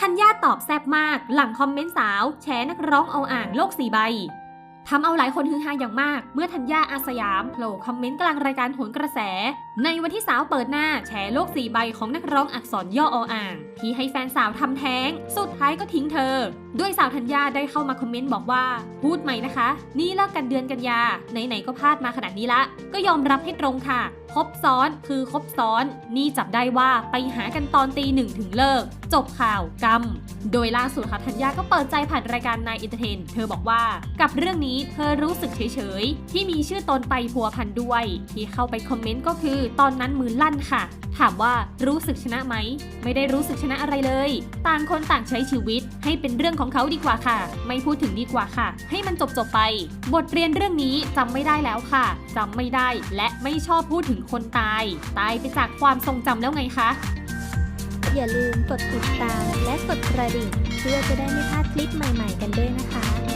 ธัญญาตอบแซบมากหลังคอมเมนต์สาว แชร์นักร้องเอาอ่างโลกสีใบทำเอาหลายคนฮือฮาอย่างมาก เมื่อธัญญาอาสยามโผล่คอมเมนต์กลางรายการโหนกระแส ในวันที่สาวเปิดหน้าแชร์โลกสีใบของนักร้องอักษรย่อออ่าง ที่ให้แฟนสาวทำแท้ง สุดท้ายก็ทิ้งเธอ ด้วยสาวธัญญาได้เข้ามาคอมเมนต์บอกว่า พูดใหม่นะคะ นี่เลิกกันเดือนกันยาไหนๆก็พลาดมาขนาดนี้ละ ก็ยอมรับให้ตรงค่ะ คบซ้อนคือคบซ้อน นี่จับได้ว่าไปหากันตอนตีหนึ่งถึงเลิก จบข่าวกรรม โดยล่าสุดค่ะธัญญาก็เปิดใจผ่านรายการนายอินเตอร์เทน เธอบอกว่า กับเรื่องนี้เธอรู้สึกเฉยๆ ที่มีชื่อตนไปพัวพันด้วย ที่เข้าไปคอมเมนต์ก็คือตอนนั้นมือลั่นค่ะถามว่ารู้สึกชนะไหม ไม่ได้รู้สึกชนะอะไรเลย ต่างคนต่างใช้ชีวิต ให้เป็นเรื่องของเขาดีกว่าค่ะ ไม่พูดถึงดีกว่าค่ะ ให้มันจบจบๆไป บทเรียนเรื่องนี้จำไม่ได้แล้วค่ะจำไม่ได้และไม่ชอบพูดถึงคนตาย ตายไปจากความทรงจำแล้วไงคะอย่าลืมกดติดตามและกดกระดิ่งเพื่อจะได้ไม่พลาดคลิปใหม่ ๆ กันด้วยนะคะ